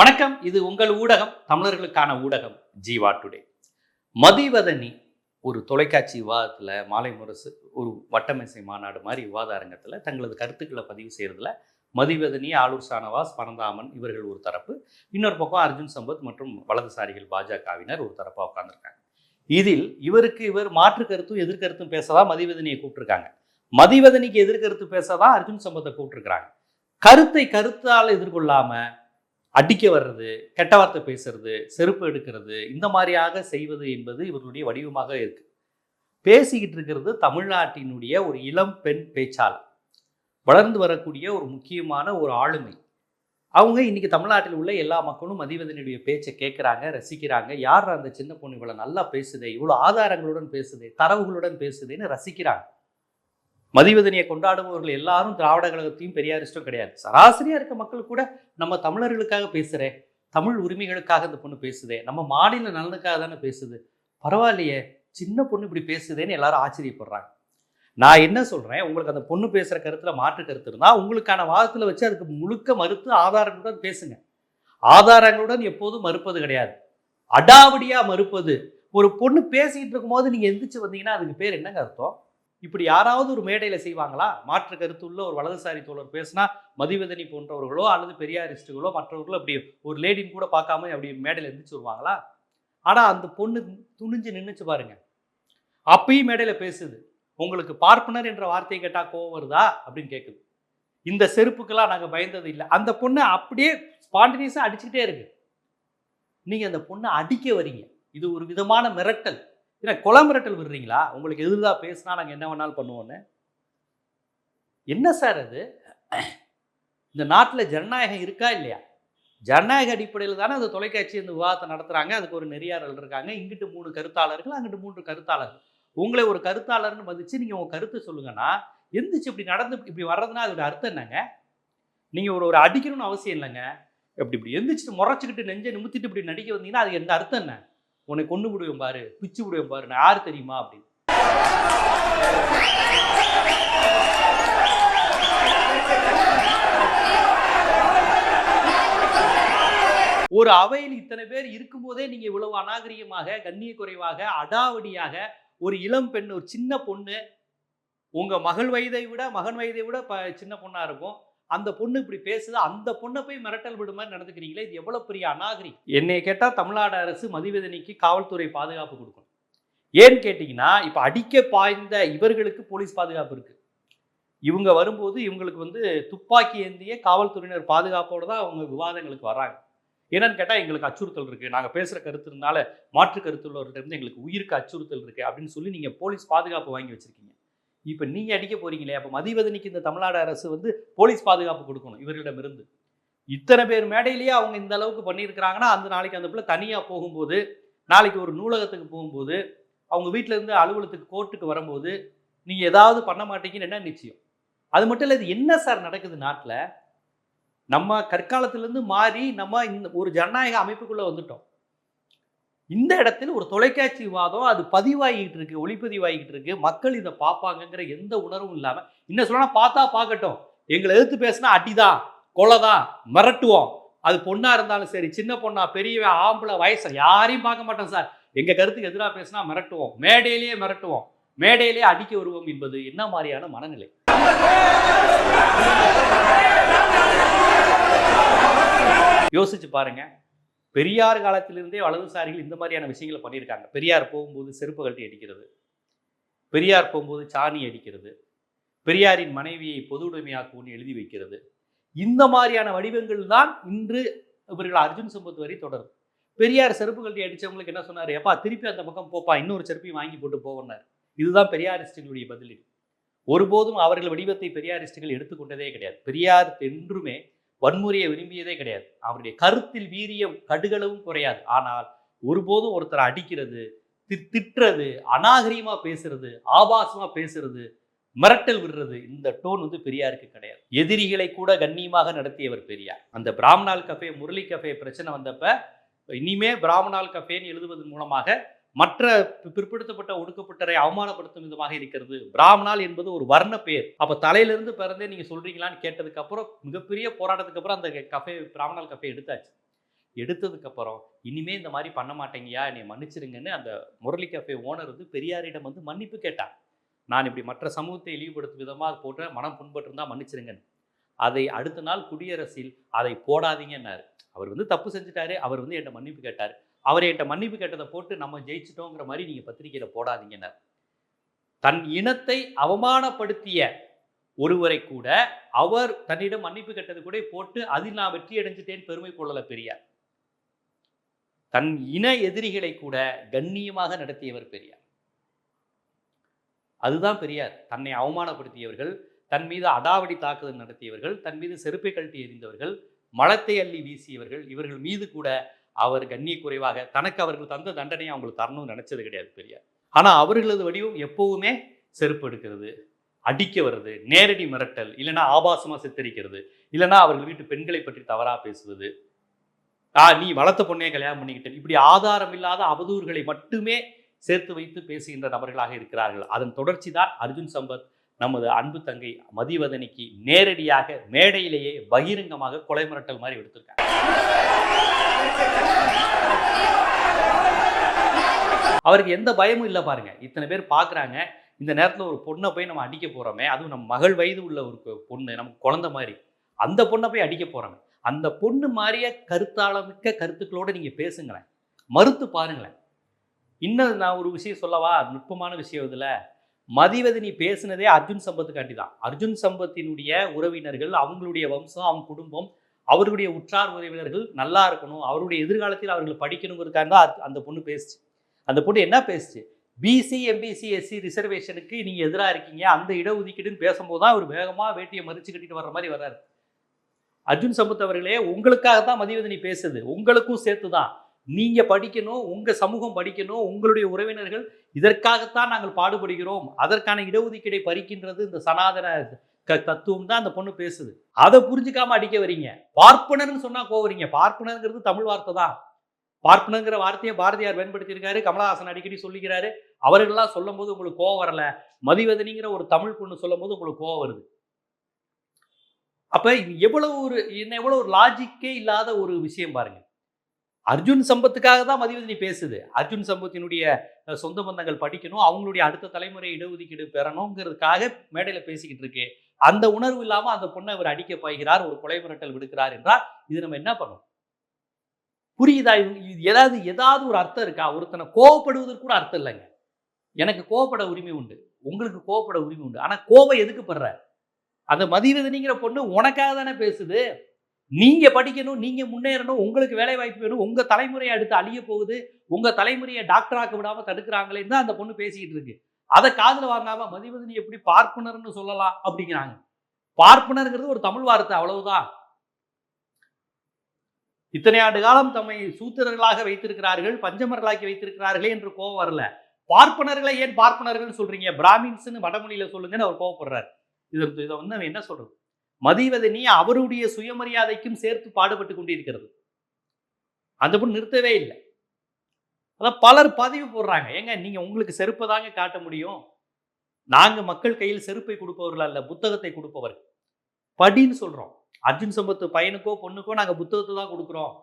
வணக்கம். இது உங்கள் ஊடகம் தமிழர்களுக்கான ஊடகம் ஜீவா டுடே. மதிவதனி ஒரு தொலைக்காட்சி விவாதத்தில் மாலை முரசு ஒரு வட்டமேசை மாநாடு மாதிரி விவாத அரங்கத்தில் தங்களது கருத்துக்களை பதிவு செய்கிறதுல மதிவதனி ஆளூர் சானவாஸ் பரந்தாமன் இவர்கள் ஒரு தரப்பு. இன்னொரு பக்கம் அர்ஜுன் சம்பத் மற்றும் வலதுசாரிகள் பாஜகவினர் ஒரு தரப்பாக உட்காந்துருக்காங்க இதில் இவருக்கு இவர் மாற்று கருத்தும் எதிர்கருத்தும் பேசதான் மதிவதனியை கூப்பிட்டுருக்காங்க. மதிவதனிக்கு எதிர்கருத்து பேசதான் அர்ஜுன் சம்பத்தை கூப்பிட்டுருக்காங்க கருத்தை கருத்தால் எதிர்கொள்ளாமல் அடிக்க வர்றது கெட்ட வார்த்தை பேசுறது செருப்பு எடுக்கிறது இந்த மாதிரியாக செய்வது என்பது இவர்களுடைய வடிவமாக இருக்கு. பேசிக்கிட்டு இருக்கிறது தமிழ்நாட்டினுடைய ஒரு இளம் பெண் பேச்சாளர். வளர்ந்து வரக்கூடிய ஒரு முக்கியமான ஒரு ஆளுமை. அவங்க இன்னைக்கு தமிழ்நாட்டில் உள்ள எல்லா மக்களும் மதிவதனுடைய பேச்சை கேட்குறாங்க ரசிக்கிறாங்க. யார் அந்த சின்ன பொண்ணு இவ்வளோ நல்லா பேசுதே இவ்வளோ ஆதாரங்களுடன் பேசுதே தரவுகளுடன் பேசுதேன்னு ரசிக்கிறாங்க. மதிவதனியை கொண்டாடுபவர்கள் எல்லாரும் திராவிட கழகத்தையும் பெரியாரிஸ்டும் கிடையாது. சராசரியாக இருக்க மக்கள் கூட நம்ம தமிழர்களுக்காக பேசுகிறேன் தமிழ் உரிமைகளுக்காக இந்த பொண்ணு பேசுதே நம்ம மாநில நலனுக்காக தானே பேசுது. பரவாயில்லையே சின்ன பொண்ணு இப்படி பேசுதேன்னு எல்லாரும் ஆச்சரியப்படுறாங்க. நான் என்ன சொல்கிறேன் உங்களுக்கு அந்த பொண்ணு பேசுகிற கருத்தில் மாற்று கருத்து இருந்தால் உங்களுக்கான வாதத்தில் வச்சு அதுக்கு முழுக்க மறுத்து ஆதாரங்களுடன் பேசுங்க. ஆதாரங்களுடன் எப்போதும் மறுப்பது கிடையாது. அடாவடியாக மறுப்பது. ஒரு பொண்ணு பேசிக்கிட்டு இருக்கும்போது நீங்கள் எந்திரிச்சு வந்தீங்கன்னா அதுக்கு பேர் என்னங்க அர்த்தம்? இப்படி யாராவது ஒரு மேடையில் செய்வாங்களா? மாற்று கருத்து உள்ள ஒரு வலதுசாரி தோழர் பேசினா மதிவதனி போன்றவர்களோ அல்லது பெரியாரிஸ்டுகளோ மற்றவர்களோ அப்படி ஒரு லேடின்னு கூட பார்க்காம அப்படி மேடையில் எந்திரிச்சு வருவாங்களா? ஆனால் அந்த பொண்ணு துணிஞ்சு நின்றுச்சு பாருங்க. அப்பயும் மேடையில் பேசுது. உங்களுக்கு பார்ப்பனர் என்ற வார்த்தையை கேட்டால் கோவம் வருதா? அப்படின்னு கேட்குது இந்த செருப்புக்கெல்லாம் நாங்கள் பயந்தது இல்லை. அந்த பொண்ணு அப்படியே ஸ்பான்டினியஸாக அடிச்சுக்கிட்டே இருக்கு. நீங்கள் அந்த பொண்ணை அடிக்க வரீங்க. இது ஒரு விதமான மிரட்டல். ஏன்னா கொலை விடுறீங்களா? உங்களுக்கு எதிராக பேசினா நாங்கள் என்ன வேணாலும் பண்ணுவோன்னு என்ன சார் அது? இந்த நாட்டில் ஜனநாயகம் இருக்கா இல்லையா? ஜனநாயக அடிப்படையில் தானே அந்த தொலைக்காட்சி இந்த விவாதத்தை நடத்துகிறாங்க அதுக்கு ஒரு நெறியாளர்கள் இருக்காங்க. இங்கிட்டு மூணு கருத்தாளர்கள் அங்கிட்டு மூன்று கருத்தாளர்கள். உங்களை ஒரு கருத்தாளர்னு மதித்து நீங்கள் உங்கள் கருத்தை சொல்லுங்கன்னா எந்திரிச்சு இப்படி நடந்து இப்படி வர்றதுன்னா அதோட அர்த்தம் என்னங்க? நீங்கள் ஒரு ஒரு அடிக்கணும்னு அவசியம் இல்லைங்க. இப்படி இப்படி எந்திரிச்சிட்டு முறைச்சிக்கிட்டு நெஞ்சை நிமித்திட்டு இப்படி நடிக்க வந்தீங்கன்னா அது எந்த அர்த்தம் என்ன? உன்னை கொண்டு விடுவேன் பாரு பிச்சு விடுவேன் பாரு நான் யார் தெரியுமா அப்படின்னு. ஒரு அவையில் இத்தனை பேர் இருக்கும்போதே நீங்க இவ்வளவு அநாகரிகமாக கண்ணிய குறைவாக அடாவடியாக ஒரு இளம் பெண் ஒரு சின்ன பொண்ணு உங்க மகள் வயதை விட மகன் வயதை விட ப சின்ன பொண்ணா இருக்கும். அந்த பொண்ணு இப்படி பேசுது அந்த பொண்ணை போய் மிரட்டல் விடு மாதிரி நடந்துக்கிறீங்களே இது எவ்வளோ பெரிய அநாகரி? என்னை கேட்டால் தமிழ்நாடு அரசு மதிவதனிக்கு காவல்துறை பாதுகாப்பு கொடுக்கணும் ஏன்னு கேட்டிங்கன்னா இப்போ அடிக்க பாய்ந்த இவர்களுக்கு போலீஸ் பாதுகாப்பு இருக்குது இவங்க வரும்போது இவங்களுக்கு வந்து துப்பாக்கி ஏந்திய காவல்துறையினர் பாதுகாப்போடு தான் அவங்க விவாதங்களுக்கு வராங்க. என்னன்னு கேட்டால் எங்களுக்கு அச்சுறுத்தல் இருக்குது நாங்கள் பேசுகிற கருத்துனால மாற்று கருத்துள்ளவர்கிட்ட இருந்து எங்களுக்கு உயிருக்கு அச்சுறுத்தல் இருக்குது அப்படின்னு சொல்லி நீங்கள் போலீஸ் பாதுகாப்பு வாங்கி வச்சிருக்கீங்க. இப்போ நீங்கள் அடிக்க போகிறீங்களே அப்போ மதிவதனிக்கு இந்த தமிழ்நாடு அரசு வந்து போலீஸ் பாதுகாப்பு கொடுக்கணும் இவர்களிடமிருந்து இத்தனை பேர் மேடையிலேயே அவங்க இந்த அளவுக்கு பண்ணியிருக்கிறாங்கன்னா அந்த நாளைக்கு அந்த பிள்ளை தனியாக போகும்போது நாளைக்கு ஒரு நூலகத்துக்கு போகும்போது அவங்க வீட்டிலேருந்து அலுவலகத்துக்கு கோர்ட்டுக்கு வரும்போது நீங்கள் ஏதாவது பண்ண மாட்டீங்கன்னு என்ன நிச்சயம்? அது மட்டும் இல்லை இது என்ன சார் நடக்குது நாட்டில்? நம்ம கற்காலத்திலேருந்து மாறி நம்ம இந்த ஒரு ஜனநாயக அமைப்புக்குள்ளே வந்துட்டோம். இந்த இடத்துல ஒரு தொலைக்காட்சி வாதம் அது பதிவாகிக்கிட்டு இருக்கு ஒளிப்பதிவாகிக்கிட்டு இருக்கு. மக்கள் இதை பார்ப்பாங்கங்கிற எந்த உணர்வும் இல்லாம என்ன சொல்லணும் பார்த்தா பார்க்கட்டும். எங்களை எதிர்த்து பேசினா அடிதான் கொலைதான் மிரட்டுவோம். அது பொண்ணா இருந்தாலும் சரி சின்ன பொண்ணா பெரிய ஆம்பளை வயசு யாரையும் பார்க்க மாட்டோம் சார். எங்க கருத்துக்கு எதிராக பேசினா மிரட்டுவோம். மேடையிலேயே மிரட்டுவோம். மேடையிலே அடிக்க வருவோம் என்பது என்ன மாதிரியான மனநிலை? யோசிச்சு பாருங்க. பெரியார் காலத்திலிருந்தே வலதுசாரிகள் இந்த மாதிரியான விஷயங்களை பண்ணியிருக்காங்க. பெரியார் போகும்போது செருப்பு கட்டி அடிக்கிறது. பெரியார் போகும்போது சாணி அடிக்கிறது. பெரியாரின் மனைவியை பொது உடைமையாக்கும்னு எழுதி வைக்கிறது. இந்த மாதிரியான வடிவங்கள் தான் இன்று இவர்கள் அர்ஜுன் சம்பத் வரை தொடரும். பெரியார் செருப்பு கட்டி அடித்தவங்களுக்கு என்ன சொன்னார்? எப்பா திருப்பி அந்த பக்கம் போப்பா இன்னொரு செருப்பையும் வாங்கி போட்டு போவனார் இதுதான் பெரியாரிஸ்டுகளுடைய பதிலீடு ஒருபோதும் அவர்கள் வடிவத்தை பெரியாரிஸ்டுகள் எடுத்துக்கொண்டதே கிடையாது. பெரியார் என்றுமே வன்முறையை விரும்பியதே கிடையாது. அவருடைய கருத்தில் வீரியம் கடுகளவும் குறையாது. ஆனால் ஒருபோதும் ஒருத்தரை அடிக்கிறது தி- திட்டுறது அநாகரிகமா பேசுறது ஆபாசமா பேசுறது மிரட்டல் விடுறது இந்த டோன் வந்து பெரியாருக்கு கிடையாது. எதிரிகளை கூட கண்ணியமாக நடத்தியவர் பெரியார். அந்த பிராமணால் கஃபே முரளி கஃபே பிரச்சனை வந்தப்ப இனிமே பிராமணால் கஃபேன்னு எழுதுவதன் மூலமாக மற்ற பிற்படுத்தப்பட்ட ஒடுக்கப்பட்டரை அவமானப்படுத்தும் விதமாக இருக்கிறது. பிராமணால் என்பது ஒரு வர்ண பெயர். அப்ப தலையிலிருந்து பிறந்தே நீங்க சொல்றீங்களான்னு கேட்டதுக்கு அப்புறம் மிகப்பெரிய போராட்டத்துக்கு அப்புறம் அந்த கஃபே பிராமணால் கஃபே எடுத்தாச்சு. எடுத்ததுக்கு அப்புறம் இனிமே இந்த மாதிரி பண்ண மாட்டேங்கயா என்னை மன்னிச்சிருங்கன்னு அந்த முரளி கஃபே ஓனர் வந்து பெரியாரிடம் வந்து மன்னிப்பு கேட்டார். நான் இப்படி மற்ற சமூகத்தை இழிவுபடுத்தும் விதமாக போட்ட மனம் புண்பட்டிருந்தா மன்னிச்சிருங்கன்னு. அதை அடுத்த நாள் குடியரசில் அதை போடாதீங்கன்னாரு. அவர் வந்து தப்பு செஞ்சுட்டாரு. அவர் வந்து என்னை மன்னிப்பு கேட்டார். அவர் என்கிட்ட மன்னிப்பு கேட்டதை போட்டு நம்ம ஜெயிச்சிட்டோங்கிற மாதிரி நீங்கள் பத்திரிக்கையில் போடாதீங்கன்னார் தன் இனத்தை அவமானப்படுத்திய ஒருவரை கூட அவர் தன்னிடம் மன்னிப்பு கேட்டது கூட போட்டு அதில் நான் வெற்றி அடைஞ்சிட்டேன் பெருமை கொள்ளல பெரியார். தன் இன எதிரிகளை கூட கண்ணியமாக நடத்தியவர் பெரியார். அதுதான் பெரியார். தன்னை அவமானப்படுத்தியவர்கள் தன் மீது அடாவடி தாக்குதல் நடத்தியவர்கள் தன் மீது செருப்பை கழட்டி எறிந்தவர்கள் மலத்தை அள்ளி வீசியவர்கள் இவர்கள் மீது கூட அவர் கண்ணிய குறைவாக தனக்கு அவர்கள் தந்த தண்டனையை அவங்களுக்கு தரணும்னு நினைச்சது கிடையாது பெரியார். ஆனால் அவர்களது வடிவம் எப்போவுமே செருப்பு எடுக்கிறது அடிக்க வருது நேரடி மிரட்டல் இல்லைன்னா ஆபாசமாக சித்தரிக்கிறது இல்லைன்னா அவர்கள் வீட்டு பெண்களை பற்றி தவறாக பேசுவது. ஆ நீ வளர்த்த பொண்ணையே கல்யாணம் பண்ணிக்கிட்டேன். இப்படி ஆதாரம் இல்லாத அவதூறுகளை மட்டுமே சேர்த்து வைத்து பேசுகின்ற நபர்களாக இருக்கிறார்கள். அதன் தொடர்ச்சி தான் அர்ஜுன் சம்பத் நமது அன்பு தங்கை மதிவதனிக்கு நேரடியாக மேடையிலேயே பகிரங்கமாக கொலை மிரட்டல் மாதிரி எடுத்திருக்காங்க. அவருக்கு எந்த பயமும் இல்லை பாருங்க. இத்தனை பேர் பார்க்குறாங்க இந்த நேரத்தில் ஒரு பொண்ணை போய் நம்ம அடிக்க போகிறோமே அதுவும் நம்ம மகள் வயது உள்ள ஒரு பொண்ணு நமக்கு குழந்தை மாதிரி. அந்த பொண்ணை போய் அடிக்க போறோமே அந்த பொண்ணு மாதிரிய கருத்தாளமிக்க கருத்துக்களோட நீங்கள் பேசுங்களேன். மறுத்து பாருங்களேன். இன்னும் நான் ஒரு விஷயம் சொல்லவா? நுட்பமான விஷயம் இதில். மதிவதை நீ பேசுனதே அர்ஜுன் சம்பத்துக்காண்டி தான் அர்ஜுன் சம்பத்தினுடைய உறவினர்கள் அவங்களுடைய வம்சம் அவங்க குடும்பம் அவருடைய உற்றார் உறவினர்கள் நல்லா இருக்கணும். அவருடைய எதிர்காலத்தில் அவர்கள் படிக்கணுங்கிறதுக்காக தான் அந்த பொண்ணு பேசுச்சு. அந்த பொண்ணு என்ன பேசுச்சு? பிசி எம்பிசி எஸ்சி ரிசர்வேஷனுக்கு நீங்கள் எதிராக இருக்கீங்க. அந்த இடஒதுக்கீடுன்னு பேசும்போது தான் அவர் வேகமாக வேட்டியை மறிச்சு கட்டிட்டு வர்ற மாதிரி வர்றாரு. அர்ஜுன் சம்பத் அவர்களே உங்களுக்காக தான் மதிவதனி பேசுது. உங்களுக்கும் சேர்த்து தான் நீங்கள் படிக்கணும் உங்கள் சமூகம் படிக்கணும் உங்களுடைய உறவினர்கள் இதற்காகத்தான் நாங்கள் பாடுபடுகிறோம். அதற்கான இடஒதுக்கீடை பறிக்கின்றது இந்த சனாதன தத்துவம் தான் அந்த பொண்ணு பேசுது. அதை புரிஞ்சுக்காம அடிக்க வரீங்க. பார்ப்பனர்னு சொன்னா கோவறீங்க. பார்ப்பனருங்கிறது தமிழ் வார்த்தை தான். பார்ப்பனங்கிற வார்த்தையை பாரதியார் பயன்படுத்தியிருக்காரு கமலஹாசன் அடிக்கடி சொல்லிக்கிறாரு. அவர்கள்லாம் சொல்லும் போது உங்களுக்கு கோவம் வரல. மதிவதனிங்கிற ஒரு தமிழ் பொண்ணு சொல்லும் போது உங்களுக்கு கோவம் வருது. அப்ப இது எவ்வளவு ஒரு என்ன எவ்வளவு ஒரு லாஜிக்கே இல்லாத ஒரு விஷயம் பாருங்க. அர்ஜுன் சம்பத்துக்காக தான் மதிவதனி பேசுது. அர்ஜுன் சம்பத்தினுடைய சொந்த பந்தங்கள் படிக்கணும். அவங்களுடைய அடுத்த தலைமுறை இடஒதுக்கீடு பெறணுங்கிறதுக்காக மேடையில பேசிக்கிட்டு இருக்கு. அந்த உணர்வு இல்லாம அந்த பொண்ணை அவர் அடிக்க பாய்கிறார் ஒரு கொலை மிரட்டல் விடுக்கிறார் என்றால் இது நம்ம என்ன பண்ணும்? புரியுதா இவங்க- இது ஏதாவது ஏதாவது ஒரு அர்த்தம் இருக்கா? ஒருத்தனை கோவப்படுவதற்கு கூட அர்த்தம் இல்லைங்க. எனக்கு கோவப்பட உரிமை உண்டு. உங்களுக்கு கோவப்பட உரிமை உண்டு. ஆனா கோபம் எதுக்கு படுற? அந்த மதிவதனிங்கிற பொண்ணு உனக்காக தானே பேசுது. நீங்க படிக்கணும் நீங்க முன்னேறணும் உங்களுக்கு வேலை வாய்ப்பு வேணும் உங்க தலைமுறையை அடுத்து அழிய போகுது உங்க தலைமுறையை டாக்டராக்க விடாம தடுக்கிறாங்களேன்னு தான் அந்த பொண்ணு பேசிக்கிட்டு இருக்கு. அதை காதில் வாங்காம மதிவதனி எப்படி பார்ப்பனர்னு சொல்லலாம் அப்படிங்கிறாங்க. பார்ப்பனர்ங்கிறது ஒரு தமிழ் வார்த்தை அவ்வளவுதான். இத்தனை ஆண்டு காலம் தம்மை சூத்திரர்களாக வைத்திருக்கிறார்கள் பஞ்சமர்களாக்கி வைத்திருக்கிறார்களே என்று கோபம் வரல. பார்ப்பனர்களை ஏன் பார்ப்பனர்கள் சொல்றீங்க? பிராமின்ஸ்னு வடமொழியில சொல்லுங்கன்னு அவர் கோவப்படுறாரு இது இதை வந்து அவன் என்ன சொல்றது? மதிவதனி அவருடைய சுயமரியாதைக்கும் சேர்த்து பாடுபட்டு கொண்டிருக்கிறது. அந்த பொண்ணு நிறுத்தவே இல்லை. அதான் பலர் பதிவு போடுறாங்க. ஏங்க நீங்கள் உங்களுக்கு செருப்பை தாங்க காட்ட முடியும்? நாங்கள் மக்கள் கையில் செருப்பை கொடுப்பவர்கள் அல்ல புத்தகத்தை கொடுப்பவர். படின்னு சொல்கிறோம் அர்ஜுன் சம்பத்து பையனுக்கோ பொண்ணுக்கோ நாங்கள் புத்தகத்தை தான் கொடுக்குறோம்.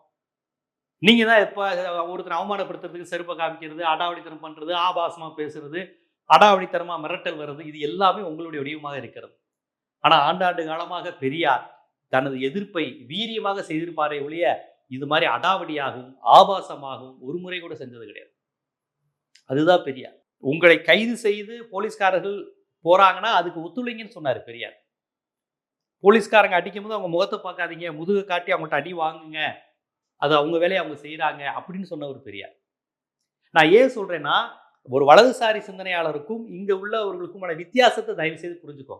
நீங்கள் தான் எப்போ ஒருத்தர் அவமானப்படுத்துறதுக்கு செருப்பை காமிக்கிறது அடாவடித்தனம் பண்ணுறது ஆபாசமாக பேசுறது அடாவடித்தனமாக மிரட்டல் வர்றது இது எல்லாமே உங்களுடைய வடிவமாக இருக்கிறது. ஆனால் ஆண்டாண்டு காலமாக பெரியார் தனது எதிர்ப்பை வீரியமாக செய்திருப்பாரே ஒழிய இது மாதிரி அடாவடியாகவும் ஆபாசமாகவும் ஒரு முறை கூட செஞ்சது கிடையாது. அதுதான் பெரியார். உங்களை கைது செய்து போலீஸ்காரர்கள் போறாங்கன்னா அதுக்கு ஒத்துழைங்கன்னு சொன்னார் பெரியார். போலீஸ்காரங்க அடிக்கும் போது அவங்க முகத்தை பார்க்காதீங்க முதுகை காட்டி அவங்கள்ட்ட அடி வாங்குங்க அது அவங்க வேலையை அவங்க செய்கிறாங்க அப்படின்னு சொன்ன ஒரு பெரியார். நான் ஏன் சொல்கிறேன்னா ஒரு வலதுசாரி சிந்தனையாளருக்கும் இங்க உள்ளவர்களுக்குமான வித்தியாசத்தை தயவு செய்து புரிஞ்சுக்கோ.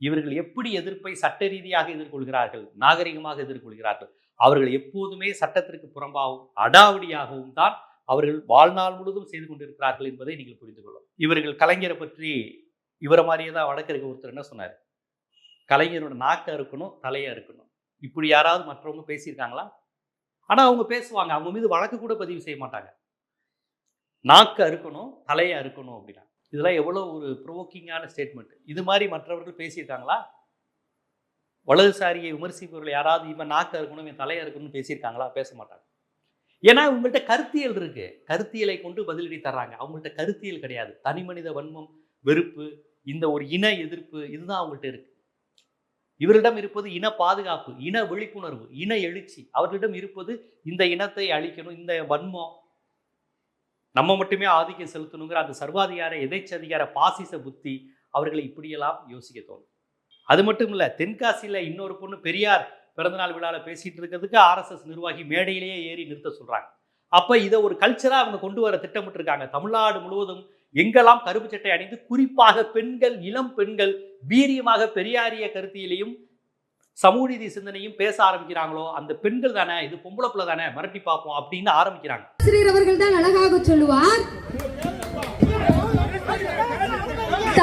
இவர்கள் எப்படி எதிர்ப்பை சட்ட ரீதியாக எதிர்கொள்கிறார்கள் நாகரிகமாக எதிர்கொள்கிறார்கள் அவர்கள் எப்போதுமே சட்டத்திற்கு புறம்பாகவும் அடாவடியாகவும் தான் அவர்கள் வாழ்நாள் முழுவதும் செய்து கொண்டிருக்கிறார்கள் என்பதை நீங்கள் புரிந்து கொள்ளும் இவர்கள் கலைஞரை பற்றி இவரை மாதிரியே தான் வழக்கறிஞர் ஒருத்தர் என்ன சொன்னார்? கலைஞரோட நாக்கை இருக்கணும் தலையை இருக்கணும். இப்படி யாராவது மற்றவங்க பேசியிருக்காங்களா? ஆனால் அவங்க பேசுவாங்க. அவங்க மீது வழக்கு கூட பதிவு செய்ய மாட்டாங்க. நாக்கு அறுக்கணும் தலையை அறுக்கணும் அப்படின்னா. இதெல்லாம் எவ்வளோ ஒரு ப்ரோவோக்கிங்கான ஸ்டேட்மெண்ட் இது மாதிரி மற்றவர்கள் பேசியிருக்காங்களா? வலதுசாரியை விமர்சிப்பவர்கள் யாராவது இவன் நாக்க இருக்கணும் இவன் தலையாக இருக்கணும்னு பேசியிருக்காங்களா? பேச மாட்டாங்க. ஏன்னா உங்கள்கிட்ட கருத்தியல் இருக்கு. கருத்தியலை கொண்டு பதிலடி தர்றாங்க. அவங்கள்ட்ட கருத்தியல் கிடையாது. தனி மனித வன்மம் வெறுப்பு இந்த ஒரு இன எதிர்ப்பு இதுதான் அவங்கள்ட்ட இருக்கு. இவரிடம் இருப்பது இன பாதுகாப்பு இன விழிப்புணர்வு இன எழுச்சி. அவர்களிடம் இருப்பது இந்த இனத்தை அழிக்கணும் இந்த வன்மம். நம்ம மட்டுமே ஆதிக்கம் செலுத்தணுங்கிற அந்த சர்வாதிகார எதேச்சதிகார பாசிச புத்தி அவர்களை இப்படியெல்லாம் யோசிக்க தோணும். அது மட்டும் இல்லை தென்காசியில் இன்னொரு பொண்ணு பெரியார் பிறந்தநாள் விழாவில் பேசிகிட்டு இருக்கிறதுக்கு ஆர்எஸ்எஸ் நிர்வாகி மேடையிலேயே ஏறி நிறுத்த சொல்கிறாங்க அப்போ இதை ஒரு கல்ச்சராக அவங்க கொண்டு வர திட்டமிட்டிருக்காங்க. தமிழ்நாடு முழுவதும் எங்கெல்லாம் கருப்பு சட்டை அணிந்து குறிப்பாக பெண்கள் இளம் பெண்கள் வீரியமாக பெரியாரிய கருத்தியிலையும் சமூக நீதி சிந்தனையும் பேச ஆரம்பிக்கிறாங்களோ அந்த பெண்கள் தானே இது பொம்பளை பிள்ளை தானே மிரட்டி பார்ப்போம் அப்படின்னு ஆரம்பிக்கிறாங்க. ஆசிரியர் அவர்கள் தான் அழகாக சொல்லுவார்.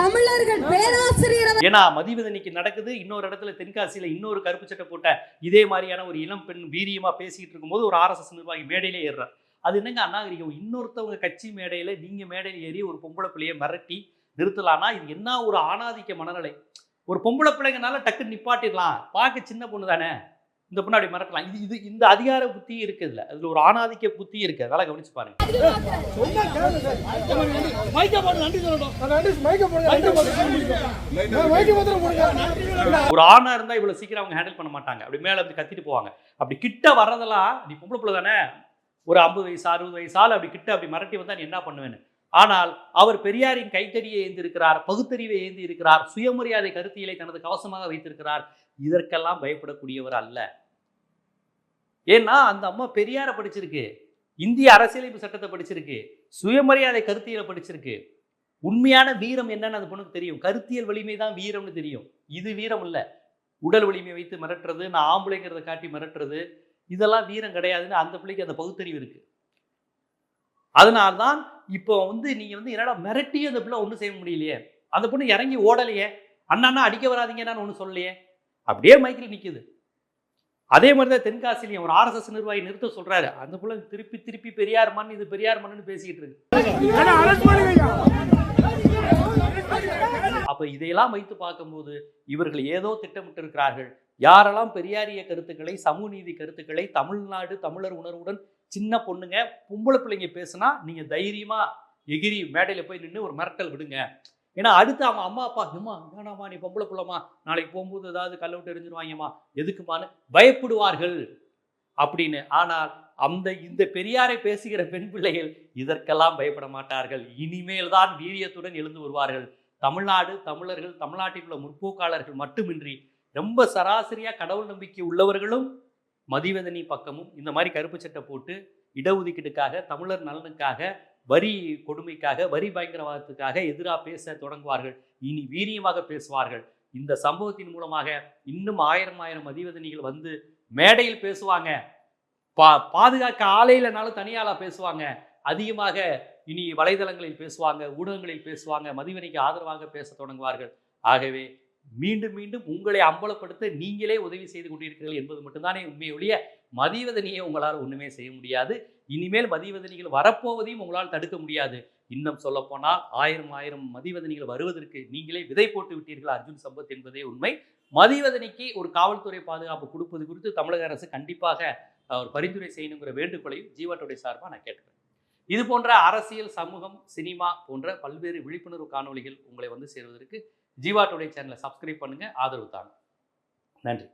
தமிழர்கள் பேராசிரியர் ஏன்னா மதிவதனிக்கு நடக்குது. இன்னொரு இடத்துல தென்காசியில இன்னொரு கருப்பு சட்டை போட்ட இதே மாதிரியான ஒரு இளம் பெண் வீரியமா பேசிட்டு இருக்கும்போது ஒரு ஆர்எஸ்எஸ் நிர்வாகி மேடையிலே ஏறுறார். அது என்னங்க அநாகரிகம்? இன்னொருத்தவங்க கட்சி மேடையில நீங்க மேடையில் ஏறி ஒரு பொம்பளை பிள்ளையை மிரட்டி நிறுத்தலாம்னா இது என்ன ஒரு ஆணாதிக்க மனநிலை? ஒரு பொம்பளை பிள்ளைங்கனால டக்குன்னு நிப்பாட்டிடலாம். பார்க்க சின்ன பொண்ணு தானே? இந்த பொண்ணு அப்படி மிரட்டலாம் இது இது இந்த அதிகார புத்தி இருக்குதுல்ல. இதுல அதுல ஒரு ஆணாதிக்க புத்தி இருக்கு. அதெல்லாம் கவனிச்சு பாருங்க. ஒரு ஆணா இருந்தா இவ்வளவு சீக்கிரம் அவங்க ஹேண்டில் பண்ண மாட்டாங்க. அப்படி மேல அப்படி கத்திட்டு போவாங்க. அப்படி கிட்ட வர்றதெல்லாம் நீ பொம்பளை பிள்ளை தானே? ஒரு ஐம்பது வயசு அறுபது வயசு ஆள். அப்படி கிட்ட அப்படி மிரட்டி வந்தா நீ என்ன பண்ணுவேன்னு? ஆனால் அவர் பெரியாரின் கைத்தறியை ஏந்தி இருக்கிறார் பகுத்தறிவை ஏந்தி இருக்கிறார் சுயமரியாதை கருத்தியலை தனது கவசமாக வைத்திருக்கிறார். இதற்கெல்லாம் பயப்படக்கூடியவர் அல்ல. ஏன்னா அந்த அம்மா பெரியார படிச்சிருக்கு. இந்திய அரசியலமைப்பு சட்டத்தை படிச்சிருக்கு. சுயமரியாதை கருத்தியலை படிச்சிருக்கு. உண்மையான வீரம் என்னன்னு அந்த பொண்ணுக்கு தெரியும். கருத்தியல் வலிமை தான் வீரம்னு தெரியும். இது வீரம் இல்லை. உடல் வலிமை வைத்து மிரட்டுறது நான் ஆம்பளைங்கிறத காட்டி மிரட்டுறது இதெல்லாம் வீரம் கிடையாதுன்னு அந்த பிள்ளைக்கு அந்த பகுத்தறிவு இருக்கு. அதனால்தான் இப்போ வந்து நீங்க வந்து என்னடா மிரட்டி அந்த பிள்ளை ஒன்றும் செய்ய முடியலையே? அந்த பொண்ணு இறங்கி ஓடலையே? அண்ணா அடிக்க வராதீங்கன்னு ஒன்றும் சொல்லலையே? அப்படியே மைக்கில் நிற்குது அதே மாதிரி தான் தென்காசிலையும் ஒரு ஆர்எஸ்எஸ் நிர்வாகி நிறுத்த சொல்றாரு. அந்த புள்ள திருப்பி திருப்பி பெரியார் மண் இது பெரியார் மண்ணுன்னு பேசிக்கிட்டு இருக்கு. அப்ப இதையெல்லாம் வைத்து பார்க்கும்போது இவர்கள் ஏதோ திட்டமிட்டு இருக்கிறார்கள் யாரெல்லாம் பெரியாரிய கருத்துக்களை சமூக நீதி கருத்துக்களை தமிழ்நாடு தமிழர் உணர்வுடன் சின்ன பொண்ணுங்க பொம்பளை பிள்ளைங்க பேசுனா நீங்க தைரியமா எகிரி மேடையில போய் நின்று ஒரு மிரட்டல் விடுங்க. ஏன்னா அடுத்து அவங்க அம்மா அப்பா அம்மா வேணாமா நீ பொம்பளை பிள்ளைமா நாளைக்கு போகும்போது ஏதாவது கல்லை விட்டு எரிஞ்சிருவாங்கம்மா எதுக்குமான்னு பயப்படுவார்கள். அப்படின்னு. ஆனால் அந்த இந்த பெரியாரை பேசுகிற பெண் பிள்ளைகள் இதற்கெல்லாம் பயப்பட மாட்டார்கள். இனிமேல் தான் வீரியத்துடன் எழுந்து வருவார்கள். தமிழ்நாடு தமிழர்கள் தமிழ்நாட்டில் உள்ள முற்போக்காளர்கள் மட்டுமின்றி ரொம்ப சராசரியாக கடவுள் நம்பிக்கை உள்ளவர்களும் மதிவதனி பக்கமும் இந்த மாதிரி கருப்பு சட்டை போட்டு இடஒதுக்கீட்டுக்காக தமிழர் நலனுக்காக வரி கொடுமைக்காக வரி பயங்கரவாதத்துக்காக எதிராக பேச தொடங்குவார்கள். இனி வீரியமாக பேசுவார்கள். இந்த சம்பவத்தின் மூலமாக இன்னும் ஆயிரம் ஆயிரம் மதிவதனிகள் வந்து மேடையில் பேசுவாங்க. பா பாதுகாக்க ஆலையிலனாலும் தனியாளா பேசுவாங்க. அதிகமாக இனி வலைதளங்களில் பேசுவாங்க ஊடகங்களில் பேசுவாங்க மதிவனிக்கு ஆதரவாக பேச தொடங்குவார்கள். ஆகவே மீண்டும் மீண்டும் உங்களை அம்பலப்படுத்த நீங்களே உதவி செய்து கொண்டிருக்கிறீர்கள் என்பது மட்டும்தானே உண்மையொழிய மதிவதனியை உங்களால் ஒன்றுமே செய்ய முடியாது. இனிமேல் மதிவதனிகள் வரப்போவதையும் உங்களால் தடுக்க முடியாது. இன்னும் சொல்லப்போனால் ஆயிரம் ஆயிரம் மதிவதனிகள் வருவதற்கு நீங்களே விதை போட்டு விட்டீர்கள் அர்ஜுன் சம்பத் என்பதே உண்மை. மதிவதனிக்கு ஒரு காவல்துறை பாதுகாப்பு கொடுப்பது குறித்து தமிழக அரசு கண்டிப்பாக ஒரு பரிந்துரை செய்யணுங்கிற வேண்டுகோளையும் ஜீவாட்டோடைய சார்பாக நான் கேட்டுக்கிறேன். இது போன்ற அரசியல் சமூகம் சினிமா போன்ற பல்வேறு விழிப்புணர்வு காணொளிகள் உங்களை வந்து சேருவதற்கு ஜீவா டுடே சேனலை சப்ஸ்கிரைப் பண்ணுங்கள் ஆதரவு தாங்க. நன்றி.